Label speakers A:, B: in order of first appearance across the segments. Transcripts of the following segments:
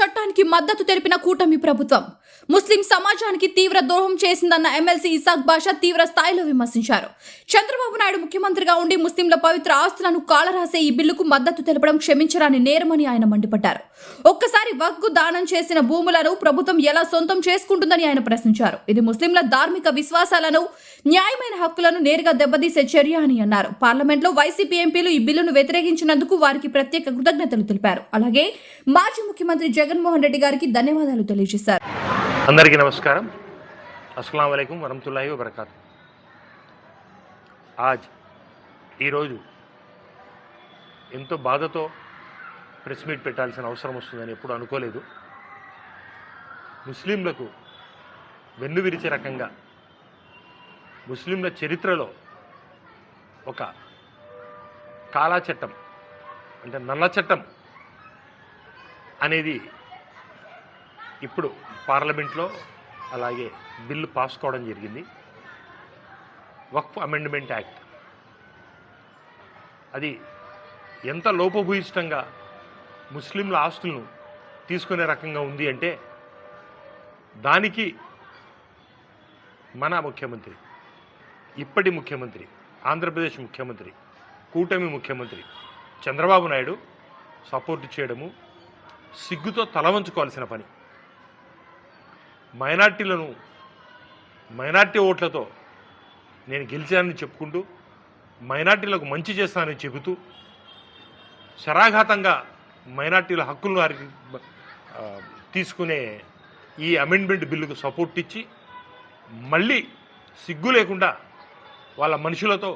A: చట్టానికి మద్దతు తెలిపిన కూటమి ప్రభుత్వం. ముస్లిం సమాజానికి తీవ్ర ద్రోహం చేసిందన్న ఎమ్మెల్సీ ఇసాక్ బాషా తీవ్ర స్థాయిలో విమర్శించారు. చంద్రబాబు నాయుడు ముఖ్యమంత్రిగా ఉండి ముస్లింల పవిత్ర ఆస్తులను కాలరాసే ఈ బిల్లుకు మద్దతు తెలపడం క్షమించరాని నేరమని ఆయన మండిపడ్డారు. ఒక్కసారి వగ్గు దానం చేసిన భూములను ప్రభుత్వం ఎలా సొంతం చేసుకుంటుందని ఆయన ప్రశ్నించారు. ఇది ముస్లింల ధార్మిక విశ్వాసాలను న్యాయమైన హక్కులను నేరుగా దెబ్బతీసే చర్య అని అన్నారు. పార్లమెంట్లో వైసీపీ ఎంపీలు ఈ బిల్లును వ్యతిరేకించినందుకు వారికి ప్రత్యేక కృతజ్ఞతలు తెలిపారు. అలాగే మాజీ ముఖ్యమంత్రి జగన్మోహన్ రెడ్డి గారికి ధన్యవాదాలు తెలియజేశారు.
B: అందరికీ నమస్కారం. అస్సలం వలైకుం వరహతుల్లాహి వబర్కాత్. ఆజ్ ఈరోజు ఎంతో బాధతో ప్రెస్ మీట్ పెట్టాల్సిన అవసరం వస్తుందని ఎప్పుడు అనుకోలేదు. ముస్లింలకు వెన్ను విరిచే రకంగా ముస్లింల చరిత్రలో ఒక కాలా చట్టం అంటే నల్ల చట్టం అనేది ఇప్పుడు పార్లమెంట్లో అలాగే బిల్లు పాస్ కావడం జరిగింది. Waqf amendment act. అది ఎంత లోపభూయిష్టంగా ముస్లింల ఆస్తులను తీసుకునే రకంగా ఉంది అంటే దానికి మన ముఖ్యమంత్రి ఇప్పటి ముఖ్యమంత్రి ఆంధ్రప్రదేశ్ ముఖ్యమంత్రి కూటమి ముఖ్యమంత్రి చంద్రబాబు నాయుడు సపోర్ట్ చేయడము సిగ్గుతో తల వంచుకోవాల్సిన పని. మైనార్టీలను మైనార్టీ ఓట్లతో నేను గెలిచానని చెప్పుకుంటూ మైనార్టీలకు మంచి చేస్తానని చెబుతూ శరాఘాతంగా మైనార్టీల హక్కులను వారికి తీసుకునే ఈ అమెండ్మెంట్ బిల్లుకు సపోర్ట్ ఇచ్చి మళ్ళీ సిగ్గు లేకుండా వాళ్ళ మనుషులతో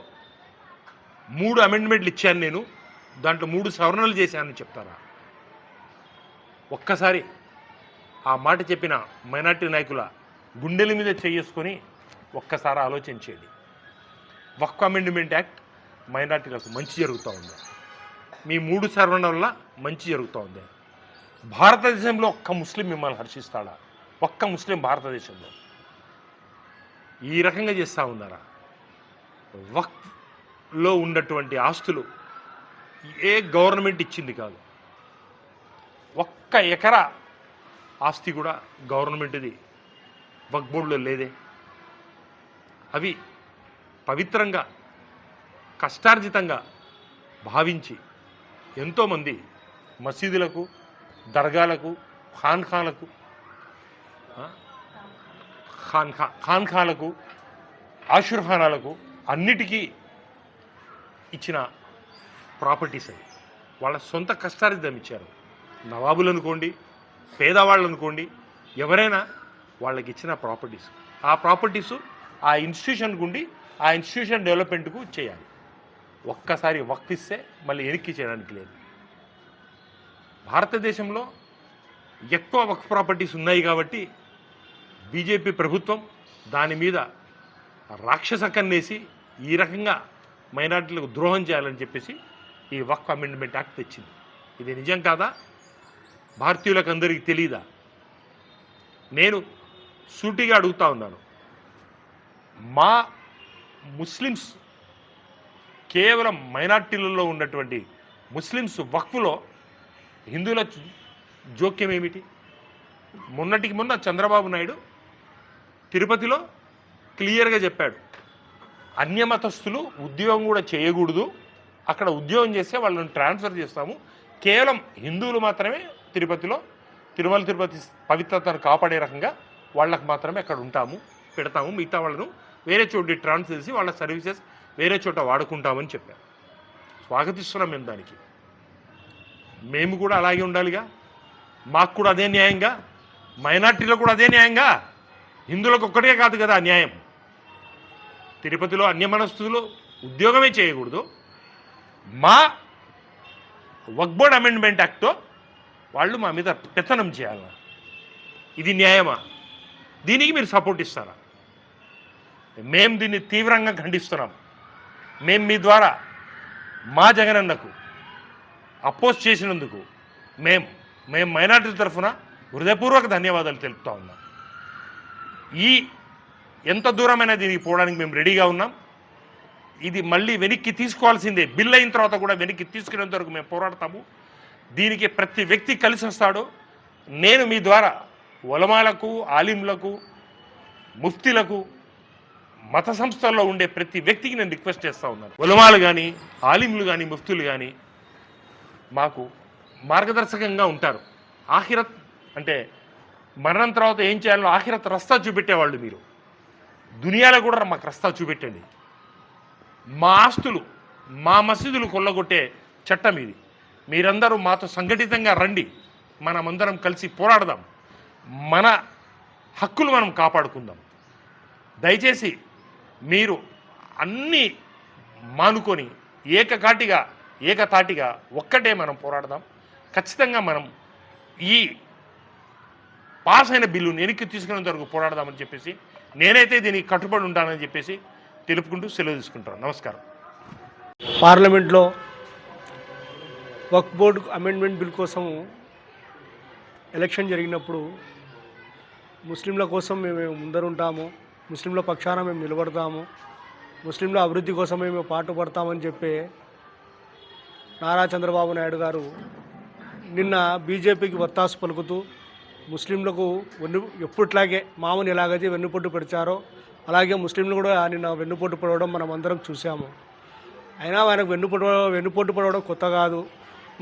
B: మూడు అమెండ్మెంట్లు ఇచ్చాను నేను దాంట్లో మూడు సవరణలు చేశానని చెప్తారా? ఒక్కసారి ఆ మాట చెప్పిన మైనార్టీ నాయకుల గుండెల మీద చేసుకొని ఒక్కసారి ఆలోచించేది వక్ అమెండ్మెంట్ యాక్ట్ మైనార్టీలకు మంచి జరుగుతూ ఉంది. మీ మూడు సర్వణ వల్ల మంచి జరుగుతూ ఉంది. భారతదేశంలో ఒక్క ముస్లిం మిమ్మల్ని హర్షిస్తాడా? ఒక్క ముస్లిం భారతదేశంలో. ఈ రకంగా చేస్తూ ఉన్నారా? వక్లో ఉన్నటువంటి ఆస్తులు ఏ గవర్నమెంట్ ఇచ్చింది కాదు. ఒక్క ఎకరా ఆస్తి కూడా గవర్నమెంట్ది. వక్ బోర్డులో లేదే. అవి పవిత్రంగా కష్టార్జితంగా భావించి ఎంతోమంది మసీదులకు దర్గాలకు ఖాన్ఖాలకు ఖాన్ఖా ఖాన్ఖాలకు ఆశుర్ఖానాలకు అన్నిటికీ ఇచ్చిన ప్రాపర్టీస్ అవి. వాళ్ళ సొంత కష్టార్జితం ఇచ్చారు. నవాబులు అనుకోండి పేదవాళ్ళు అనుకోండి ఎవరైనా వాళ్ళకి ఇచ్చిన ప్రాపర్టీస్. ఆ ప్రాపర్టీస్ ఆ ఇన్స్టిట్యూషన్ గుండి ఆ ఇన్స్టిట్యూషన్ డెవలప్మెంట్కు చేయాలి. ఒక్కసారి వక్తిస్తే మళ్ళీ వెనక్కి చేయడానికి లేదు. భారతదేశంలో ఎక్కువ వక్ ప్రాపర్టీస్ ఉన్నాయి కాబట్టి బీజేపీ ప్రభుత్వం దాని మీద రాక్షస కన్నేసి ఈ రకంగా మైనార్టీలకు ద్రోహం చేయాలని చెప్పేసి ఈ వక్ అమెండ్మెంట్ యాక్ట్ తెచ్చింది. ఇది నిజం కాదా? భారతీయులకు అందరికీ తెలియదా నేను సూటిగా అడుగుతా ఉన్నాను. మా ముస్లిమ్స్ కేవలం మైనార్టీలలో ఉన్నటువంటి ముస్లిమ్స్ వక్ఫ్లో హిందువుల జోక్యం ఏమిటి? మొన్నటికి మొన్న చంద్రబాబు నాయుడు తిరుపతిలో క్లియర్గా చెప్పాడు. అన్యమతస్థులు ఉద్యోగం కూడా చేయకూడదు. అక్కడ ఉద్యోగం చేస్తే వాళ్ళని ట్రాన్స్ఫర్ చేస్తాము. కేవలం హిందువులు మాత్రమే తిరుపతిలో తిరుమల తిరుపతి పవిత్రతను కాపాడే రకంగా వాళ్ళకు మాత్రమే అక్కడ ఉంటాము పెడతాము. మిగతా వాళ్ళను వేరే చోటి ట్రాన్స్ఫర్ చేసి వాళ్ళ సర్వీసెస్ వేరే చోట వాడుకుంటామని చెప్పారు. స్వాగతిస్తున్నాం మేము దానికి. మేము కూడా అలాగే ఉండాలిగా. మాకు కూడా అదే న్యాయంగా. మైనార్టీలో కూడా అదే న్యాయంగా. హిందువులకు ఒక్కటే కాదు కదా న్యాయం. తిరుపతిలో అన్యమనస్తులు ఉద్యోగమే చేయకూడదు. మా వక్బోర్డ్ అమెండ్మెంట్ యాక్ట్తో వాళ్ళు మా మీద పెత్తనం చేయాలి? ఇది న్యాయమా? దీనికి మీరు సపోర్ట్ ఇస్తారా? మేము దీన్ని తీవ్రంగా ఖండిస్తున్నాం. మేము మీ ద్వారా మా జగనన్నకు అపోజ్ చేసినందుకు మేము మేము మైనార్టీ తరఫున హృదయపూర్వక ధన్యవాదాలు తెలుపుతా ఉన్నాం. ఈ ఎంత దూరమైనా దీనికి పోవడానికి మేము రెడీగా ఉన్నాం. ఇది మళ్ళీ వెనక్కి తీసుకోవాల్సిందే. బిల్ అయిన తర్వాత కూడా వెనక్కి తీసుకునేంత వరకు మేము పోరాడతాము. దీనికి ప్రతి వ్యక్తి కలిసి వస్తాడు. నేను మీ ద్వారా ఉలమాలకు ఆలింలకు ముఫ్తీలకు మత సంస్థల్లో ఉండే ప్రతి వ్యక్తికి నేను రిక్వెస్ట్ చేస్తూ ఉన్నాను. ఉలమాలు కానీ ఆలింలు కానీ ముఫ్తులు కానీ మాకు మార్గదర్శకంగా ఉంటారు. ఆఖిరత్ అంటే మరణం తర్వాత ఏం చేయాలో ఆఖిరత్ రస్తా చూపెట్టేవాళ్ళు మీరు. దునియాలో కూడా మాకు రస్తా చూపెట్టండి. మా ఆస్తులు మా మసీదులు కొల్లగొట్టే చట్టం ఇది. మీరందరూ మాతో సంఘటితంగా రండి. మనమందరం కలిసి పోరాడదాం. మన హక్కులు మనం కాపాడుకుందాం. దయచేసి మీరు అన్నీ మానుకొని ఏకకాటిగా ఏకతాటిగా ఒక్కటే మనం పోరాడదాం. ఖచ్చితంగా మనం ఈ పాస్ అయిన బిల్లును వెనక్కి తీసుకునేంత వరకు పోరాడదామని చెప్పేసి నేనైతే దీనికి కట్టుబడి ఉంటానని చెప్పేసి తెలుపుకుంటూ సెలవు తీసుకుంటాను నమస్కారం.
C: పార్లమెంట్లో వక్ బోర్డు అమెండ్మెంట్ బిల్ కోసం ఎలక్షన్ జరిగినప్పుడు ముస్లింల కోసం మేము ముందరుంటాము ముస్లింల పక్షాన మేము నిలబడతాము ముస్లింల అభివృద్ధి కోసం మేము పాటుపడతామని చెప్పే నారా చంద్రబాబు నాయుడు గారు నిన్న బీజేపీకి వత్తాసు పలుకుతూ ముస్లింలకు వెన్ను ఎప్పుట్లాగే మామూలు ఎలాగైతే వెన్నుపోటు పెడిచారో అలాగే ముస్లింలు కూడా నిన్న వెన్నుపోటు పడవడం మనం అందరం చూసాము అయినా ఆయనకు వెన్నుపోటు వెన్నుపోటు పడవడం కొత్త కాదు.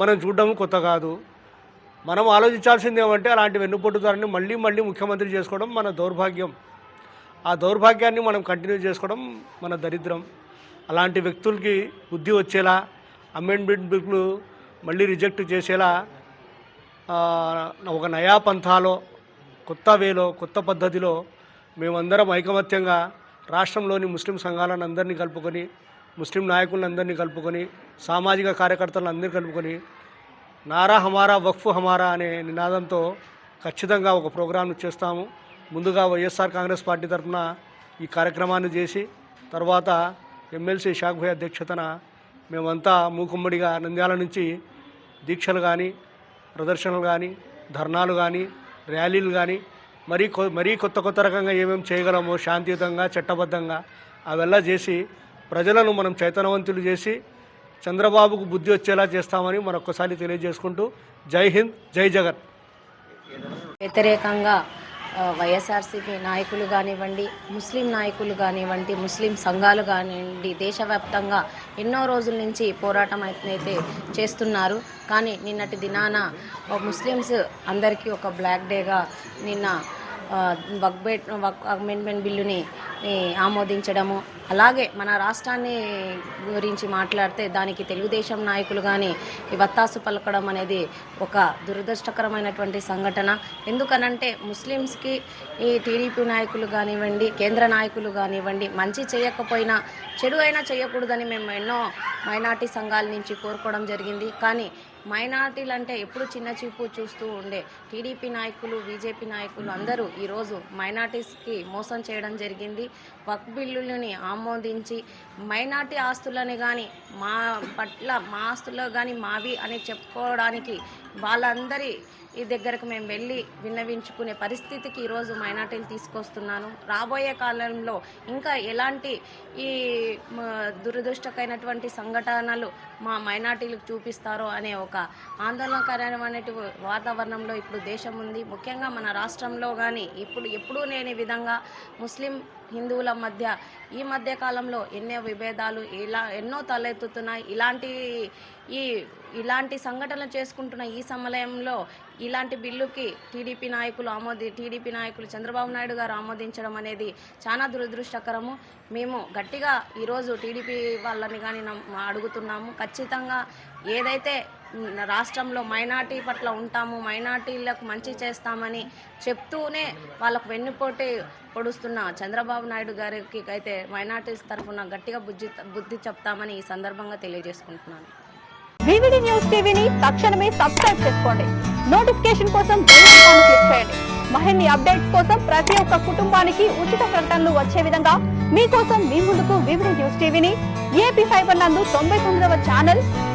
C: మనం చూడడం కొత్త కాదు. మనం ఆలోచించాల్సింది ఏమంటే అలాంటి వెన్నుపోటుదారుని మళ్ళీ మళ్ళీ ముఖ్యమంత్రి చేసుకోవడం మన దౌర్భాగ్యం. ఆ దౌర్భాగ్యాన్ని మనం కంటిన్యూ చేసుకోవడం మన దరిద్రం. అలాంటి వ్యక్తులకి బుద్ధి వచ్చేలా అమెండ్మెంట్ బిల్లు మళ్ళీ రిజెక్ట్ చేసేలా ఒక నయా పంథాలో కొత్త వేలో కొత్త పద్ధతిలో మేమందరం ఐకమత్యంగా రాష్ట్రంలోని ముస్లిం సంఘాలను అందరినీ కలుపుకొని ముస్లిం నాయకులందరినీ కలుపుకొని సామాజిక కార్యకర్తలను అందరినీ కలుపుకొని నారా హమారా వక్ఫ్ హమారా అనే నినాదంతో ఖచ్చితంగా ఒక ప్రోగ్రాంను చేస్తాము. ముందుగా వైఎస్ఆర్ కాంగ్రెస్ పార్టీ తరఫున ఈ కార్యక్రమాన్ని చేసి తర్వాత ఎమ్మెల్సీ షాక్భయ్ అధ్యక్షతన మేమంతా మూకుమ్మడిగా నంద్యాల నుంచి దీక్షలు కానీ ప్రదర్శనలు కానీ ధర్నాలు కానీ ర్యాలీలు కానీ మరీ కొ మరీ కొత్త కొత్త రకంగా ఏమేమి చేయగలమో శాంతియుతంగా చట్టబద్ధంగా అవెల్లా చేసి ప్రజలను మనం చైతన్యవంతులు చేసి చంద్రబాబుకు బుద్ధి వచ్చేలా చేస్తామని మరొకసారి తెలియజేసుకుంటూ జై హింద్ జై జగన్.
D: వ్యతిరేకంగా వైఎస్ఆర్సీపీ నాయకులు కానివ్వండి ముస్లిం నాయకులు కానివ్వండి ముస్లిం సంఘాలు కానివ్వండి దేశవ్యాప్తంగా ఎన్నో రోజుల నుంచి పోరాటం అయితే చేస్తున్నారు. కానీ నిన్నటి దినాన ముస్లిమ్స్ అందరికీ ఒక బ్లాక్ డేగా నిన్న వక్బేట్ వక్ అమెండ్మెంట్ బిల్లుని ఆమోదించడము. అలాగే మన రాష్ట్రాన్ని గురించి మాట్లాడితే దానికి తెలుగుదేశం నాయకులు కానీ ఈ వత్తాసు పలకడం అనేది ఒక దురదృష్టకరమైనటువంటి సంఘటన. ఎందుకనంటే ముస్లిమ్స్కి ఈ టీడీపీ నాయకులు కానివ్వండి కేంద్ర నాయకులు కానివ్వండి మంచి చేయకపోయినా చెడు అయినా చేయకూడదని మేము ఎన్నో మైనార్టీ సంఘాల నుంచి కోరుకోవడం జరిగింది. కానీ మైనార్టీలు అంటే ఎప్పుడు చిన్న చూపు చూస్తూ ఉండే టీడీపీ నాయకులు బీజేపీ నాయకులు అందరూ ఈరోజు మైనార్టీస్కి మోసం చేయడం జరిగింది. వక్ బిల్లులని ఆమోదించి మైనార్టీ ఆస్తులని కానీ మా పట్ల మా ఆస్తుల్లో కానీ మావి అని చెప్పుకోవడానికి వాళ్ళందరి ఈ దగ్గరకు మేము వెళ్ళి విన్నవించుకునే పరిస్థితికి ఈరోజు మైనార్టీలు తీసుకొస్తున్నాను. రాబోయే కాలంలో ఇంకా ఎలాంటి ఈ దురదృష్టకైనటువంటి సంఘటనలు మా మైనార్టీలకు చూపిస్తారో అనే ఒక ఆందోళనకరమైన వాతావరణంలో ఇప్పుడు దేశం ఉంది. ముఖ్యంగా మన రాష్ట్రంలో కానీ ఇప్పుడు ఎప్పుడూ లేని విధంగా ముస్లిం హిందువుల మధ్య ఈ మధ్య కాలంలో ఎన్నో విభేదాలు ఇలా ఎన్నో తలెత్తుతున్నాయి. ఇలాంటి ఈ ఇలాంటి సంఘటనలు చేసుకుంటున్న ఈ సమయంలో ఇలాంటి బిల్లుకి టీడీపీ నాయకులు ఆమోది టీడీపీ నాయకులు చంద్రబాబు నాయుడు గారు ఆమోదించడం అనేది చాలా దురదృష్టకరము. మేము గట్టిగా ఈరోజు టీడీపీ వాళ్ళని కానీ అడుగుతున్నాము. ఖచ్చితంగా ఏదైతే రాష్ట్రంలో మైనార్టీ పట్ల ఉంటాము మైనార్టీలకు మంచి చేస్తామని చెప్తూనే వాళ్ళకు వెన్నుపోటీ పొడుస్తున్న చంద్రబాబు నాయుడు గారికి అయితే మైనార్టీస్ తరఫున గట్టిగా బుద్ధి బుద్ధి చెప్తామని ఈ సందర్భంగా తెలియజేసుకుంటున్నాను.
E: వివిడి న్యూస్ టీవీని తక్షణమే సబ్స్క్రైబ్ చేసుకోండి. నోటిఫికేషన్ కోసం బెల్ ఐకాన్ క్లిక్ చేయండి. మరిన్ని అప్డేట్స్ కోసం ప్రతి ఒక్క కుటుంబానికి ఉచిత ప్రకటనలు వచ్చే విధంగా మీకోసం మీ ముందుకు వివిడి న్యూస్ టీవీని ఏపీ ఫైబర్ నందు తొంభై తొమ్మిదవ ఛానల్